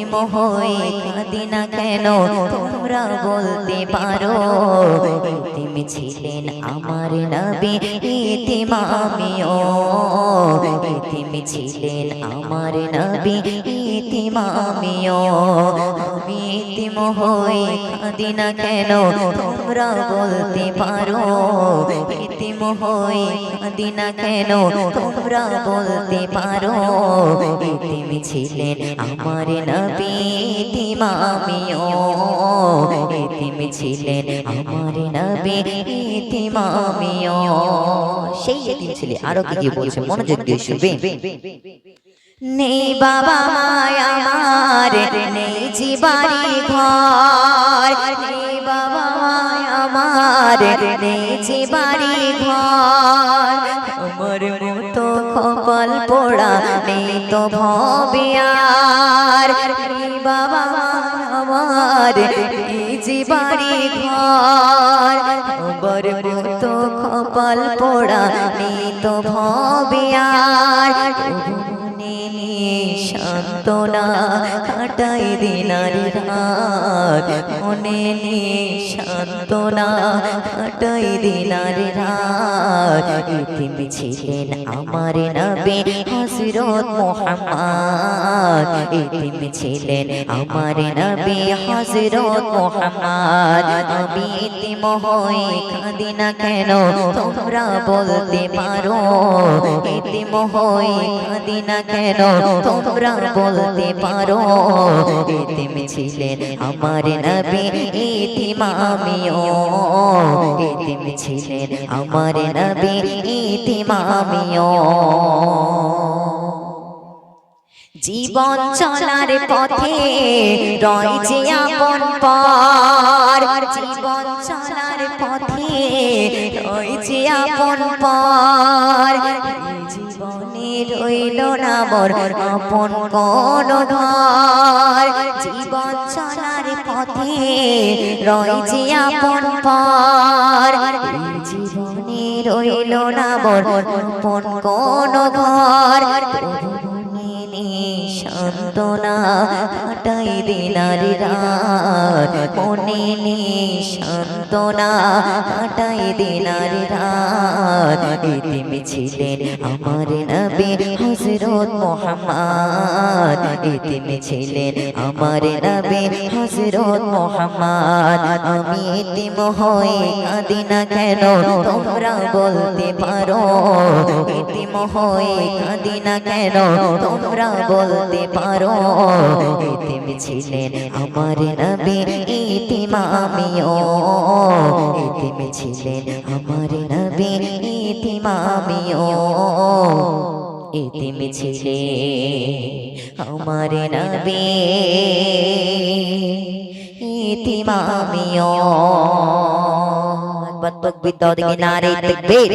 হয়ে কাঁদি না কেন তোমরা বলতে পারো? এতিম ছিলেন আমার নবী এতিম আমিও। এতিম ছিলেন আমার নবী এতিম আমিও। আমি এতিম হয়ে কাঁদি না কেন তোমরা বলতে পারো? এতিম হয়ে কেন তোমরা বলতে পারো? এতিম ছিলেন আমার নবী এতিম মামিও, এতিম ছিলেন আমার নবী এতিম আমিও সেই এতিম ছেলে আরও কি বলছে? মনোযোগ দিয়ে শুনবে নেই বাবা মায়, আমার নেই জীবারি আমার নেই জীবারি ঘর। আমার মতো কপাল পোড়া নেই তো ভবিয়ার বাবা, আমার নেই জীবারি ঘর। আমার মতো কপাল পোড়া নেই তো ভবিয়ার সান্ত্বনা কাটাই দিনারি রাত। মনে সান্ত্বনা কাটাই দিনারি রাত। ইতিম ছিলেন আমার নবী হযরত মুহাম্মদ ইতিম ছিলেন আমার নবী হযরত মুহাম্মদ, আমি ইতিম হয়ে কাঁদি না কেন? তোমরা বলতে পারো ইতিম হয়ে কাঁদি না কেন? তোমরা বলতে পারো ইতিম ছিলেন আমার নবী ইতিম আমিও ছিলেন আমার নবী ইতিম আমিও জীবন চলার পথে রয়েছে আপন পর জীবন চলার পথে রয়েছে আপন পর জীবনে রইল না মোর আপন কোন ঘর। জীবন চলার পথে রয়েছে আপন পর জীবনে রইল না বর কোন ঘর? সান্ত্বনা কাটাই দিনার রাত মনে নে সান্ত্বনা কাটাই দিনার রাত ছিলেন আমার নবী হযরত মুহাম্মদ। ইতিম ছিলেন আমার নবী হযরত মুহাম্মদ। আমি ইতিম হয়ে কাঁদি কেন? তোমরা বলতে পারো। ইতিম হয়ে কাঁদি কেন? তোমরা বলতে পারো ইতিম ছিলেন আমার নবী ইতিম আমিও ইতিম ছিলেন আমার নবী ইতিম আমিও ইতিম ছিলে আমার নবী ইতিম আমিও একবার তকবীর দাও দেখি নারে তাকবীর